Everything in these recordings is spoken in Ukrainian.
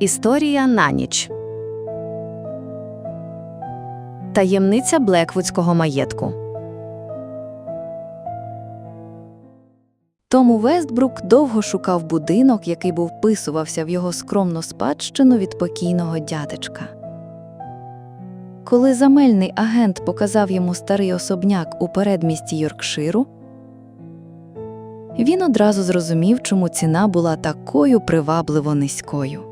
Історія на ніч. Таємниця Блеквудського маєтку. Тому Вестбрук довго шукав будинок, який би вписувався в його скромну спадщину від покійного дядечка. Коли замельний агент показав йому старий особняк у передмісті Йоркширу, він одразу зрозумів, чому ціна була такою привабливо низькою.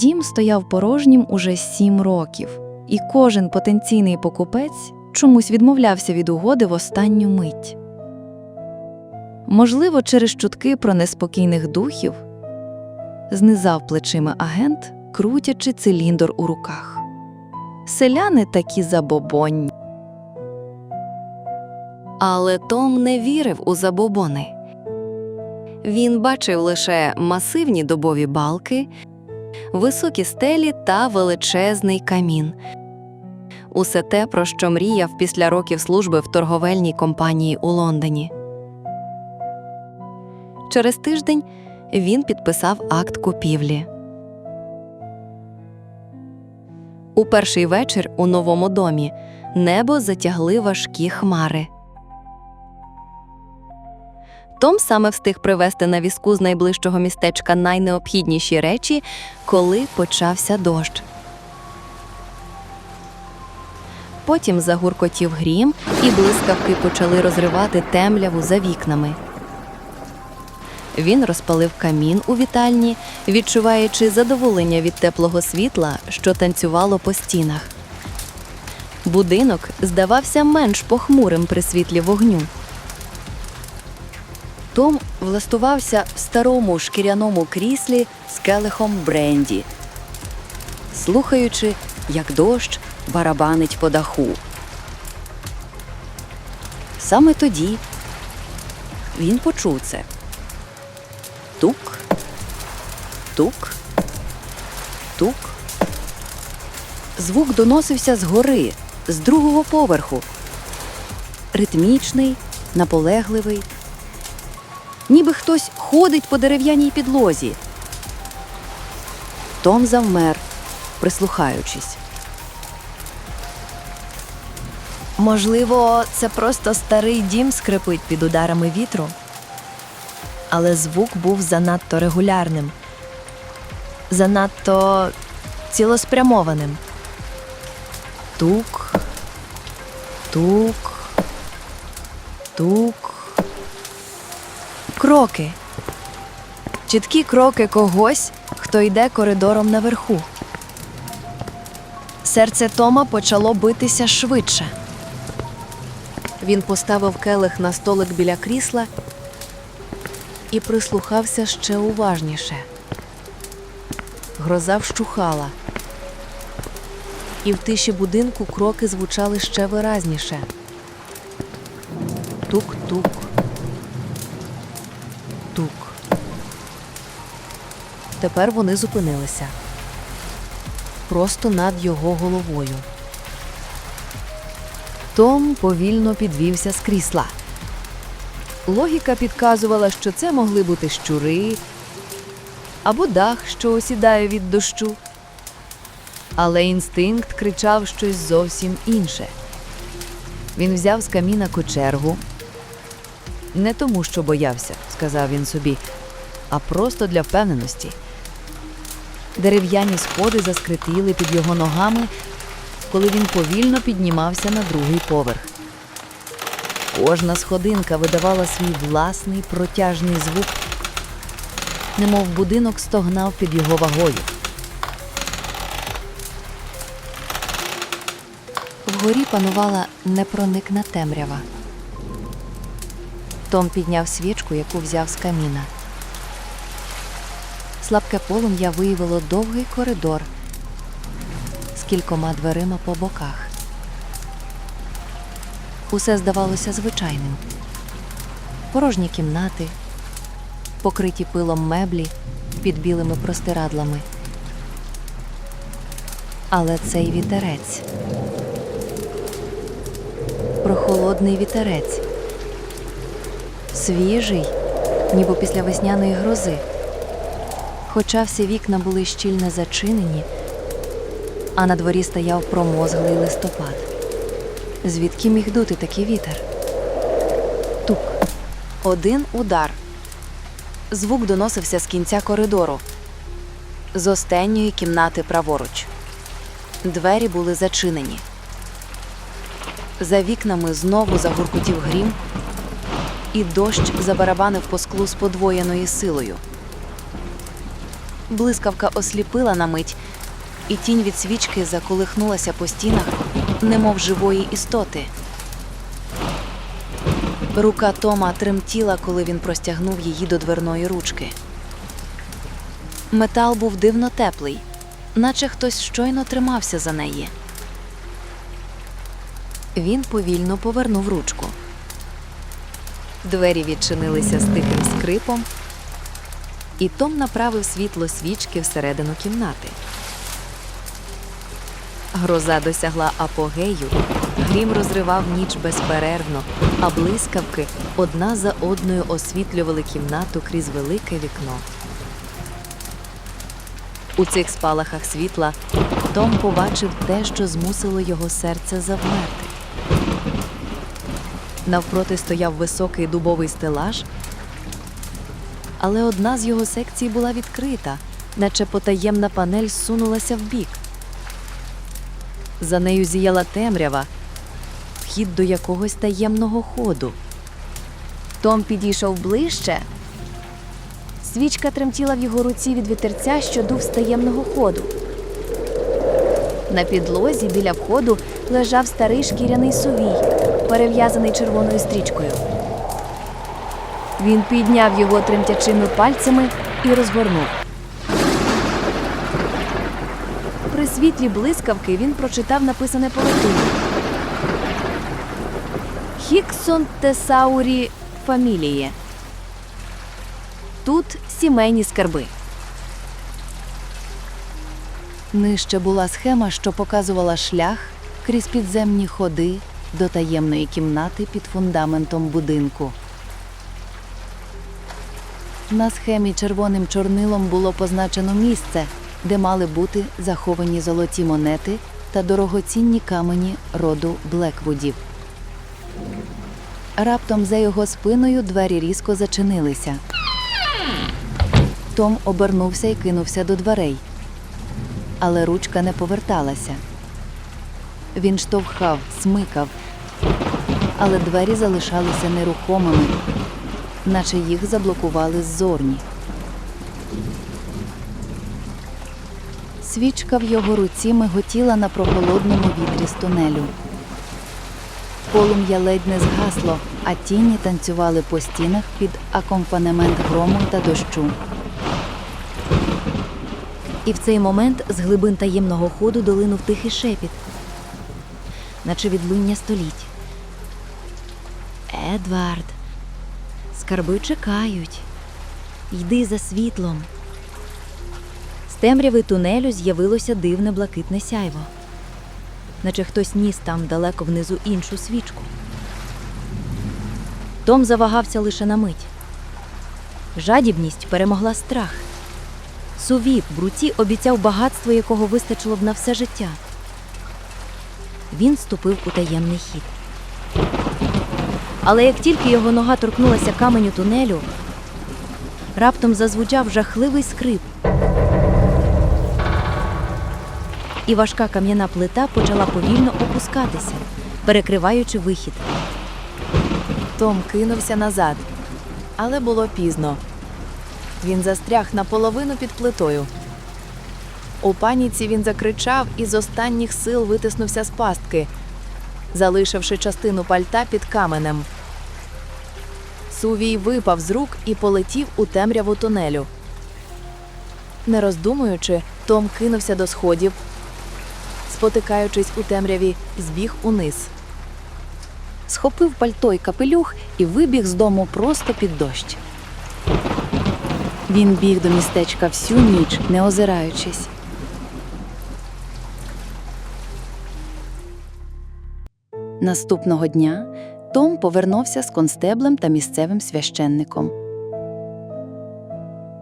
Дім стояв порожнім уже сім років, і кожен потенційний покупець чомусь відмовлявся від угоди в останню мить. Можливо, через чутки про неспокійних духів знизав плечима агент, крутячи циліндр у руках. Селяни такі забобонні. Але Том не вірив у забобони. Він бачив лише масивні добові балки, високі стелі та величезний камін. Усе те, про що мріяв після років служби в торговельній компанії у Лондоні. Через тиждень він підписав акт купівлі. У перший вечір у новому домі небо затягли важкі хмари. Том саме встиг привезти на візку з найближчого містечка найнеобхідніші речі, коли почався дощ. Потім загуркотів грім, і блискавки почали розривати темряву за вікнами. Він розпалив камін у вітальні, відчуваючи задоволення від теплого світла, що танцювало по стінах. Будинок здавався менш похмурим при світлі вогню. Том влаштувався в старому шкіряному кріслі з келихом бренді, слухаючи, як дощ барабанить по даху. Саме тоді він почув це. Тук, тук, тук. Звук доносився згори, з другого поверху. Ритмічний, наполегливий, ніби хтось ходить по дерев'яній підлозі. Том завмер, прислухаючись. Можливо, це просто старий дім скрипить під ударами вітру. Але звук був занадто регулярним, занадто цілеспрямованим. Тук, тук, тук. Кроки. Чіткі кроки когось, хто йде коридором наверху. Серце Тома почало битися швидше. Він поставив келих на столик біля крісла і прислухався ще уважніше. Гроза вщухала, і в тиші будинку кроки звучали ще виразніше. Тук-тук. Тук. Тепер вони зупинилися просто над його головою. Том повільно підвівся з крісла. Логіка підказувала, що це могли бути щури або дах, що осідає від дощу. Але інстинкт кричав щось зовсім інше. Він взяв з каміна кочергу. Не тому, що боявся, сказав він собі, а просто для впевненості. Дерев'яні сходи заскритіли під його ногами, коли він повільно піднімався на другий поверх. Кожна сходинка видавала свій власний протяжний звук, немов будинок стогнав під його вагою. Вгорі панувала непроникна темрява. Том підняв свічку, яку взяв з каміна. Слабке полум'я виявило довгий коридор з кількома дверима по боках. Усе здавалося звичайним. Порожні кімнати, покриті пилом меблі під білими простирадлами. Але цей вітерець. Прохолодний вітерець. Свіжий, ніби після весняної грози. Хоча всі вікна були щільно зачинені, а на дворі стояв промозглий листопад. Звідки міг дути такий вітер? Тук. Один удар. Звук доносився з кінця коридору, з остенньої кімнати праворуч. Двері були зачинені. За вікнами знову загуркотів грім, і дощ забарабанив по склу з подвоєною силою. Блискавка осліпила на мить, і тінь від свічки заколихнулася по стінах, немов живої істоти. Рука Тома тремтіла, коли він простягнув її до дверної ручки. Метал був дивно теплий, наче хтось щойно тримався за неї. Він повільно повернув ручку. Двері відчинилися з тихим скрипом, і Том направив світло свічки всередину кімнати. Гроза досягла апогею, грім розривав ніч безперервно, а блискавки одна за одною освітлювали кімнату крізь велике вікно. У цих спалахах світла Том побачив те, що змусило його серце завмерти. Навпроти стояв високий дубовий стелаж, але одна з його секцій була відкрита, наче потаємна панель зсунулася вбік. За нею зіяла темрява, вхід до якогось таємного ходу. Том підійшов ближче. Свічка тремтіла в його руці від вітерця, що дув з таємного ходу. На підлозі біля входу лежав старий шкіряний сувій, перев'язаний червоною стрічкою. Він підняв його тремтячими пальцями і розгорнув. При світлі блискавки він прочитав написане по латині. Хіксон тесаурі фаміліє. Тут сімейні скарби. Нижче була схема, що показувала шлях крізь підземні ходи до таємної кімнати під фундаментом будинку. На схемі червоним чорнилом було позначено місце, де мали бути заховані золоті монети та дорогоцінні камені роду Блеквудів. Раптом за його спиною двері різко зачинилися. Том обернувся і кинувся до дверей але ручка не поверталася. Він штовхав, смикав, але двері залишалися нерухомими, наче їх заблокували ззовні. Свічка в його руці миготіла на прохолодному вітрі з тунелю. Полум'я ледь не згасло, а тіні танцювали по стінах під акомпанемент грому та дощу. І в цей момент з глибин таємного ходу долинув тихий шепіт, наче відлуння століть. Едвард, скарби чекають. Йди за світлом. З темряви тунелю з'явилося дивне блакитне сяйво, наче хтось ніс там далеко внизу іншу свічку. Том завагався лише на мить. Жадібність перемогла страх. Сувіп в руці обіцяв багатство, якого вистачило б на все життя. Він ступив у таємний хід. Але як тільки його нога торкнулася каменю тунелю, раптом зазвучав жахливий скрип. І важка кам'яна плита почала повільно опускатися, перекриваючи вихід. Том кинувся назад, але було пізно. Він застряг наполовину під плитою. У паніці він закричав і з останніх сил витиснувся з пастки, залишивши частину пальта під каменем. Сувій випав з рук і полетів у темряву тунелю. Не роздумуючи, Том кинувся до сходів, спотикаючись у темряві, збіг униз. Схопив пальто й капелюх і вибіг з дому просто під дощ. Він біг до містечка всю ніч, не озираючись. Наступного дня Том повернувся з констеблем та місцевим священником.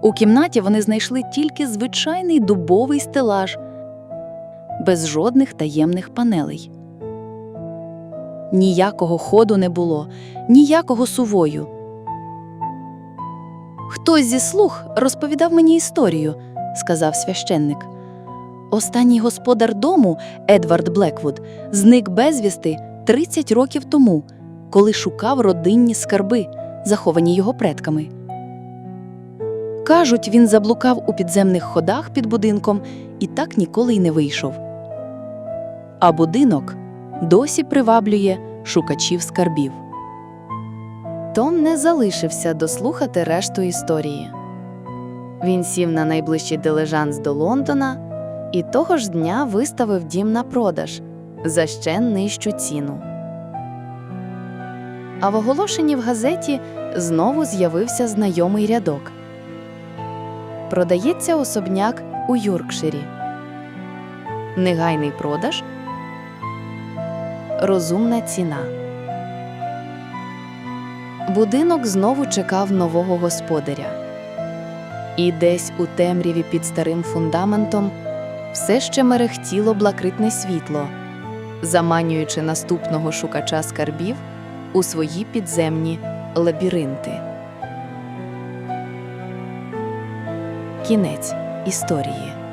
У кімнаті вони знайшли тільки звичайний дубовий стелаж, без жодних таємних панелей. Ніякого ходу не було, ніякого сувою. Хтось зі слуг розповідав мені історію, сказав священник. Останній господар дому, Едвард Блеквуд, зник безвісти 30 років тому, коли шукав родинні скарби, заховані його предками. Кажуть, він заблукав у підземних ходах під будинком і так ніколи й не вийшов. А будинок досі приваблює шукачів скарбів. Том не залишився дослухати решту історії. Він сів на найближчий дилижанс до Лондона і того ж дня виставив дім на продаж за ще нижчу ціну. А в оголошенні в газеті знову з'явився знайомий рядок. Продається особняк у Юркширі. Негайний продаж. Розумна ціна. Будинок знову чекав нового господаря. І десь у темряві під старим фундаментом все ще мерехтіло блакитне світло, заманюючи наступного шукача скарбів у свої підземні лабіринти. Кінець історії.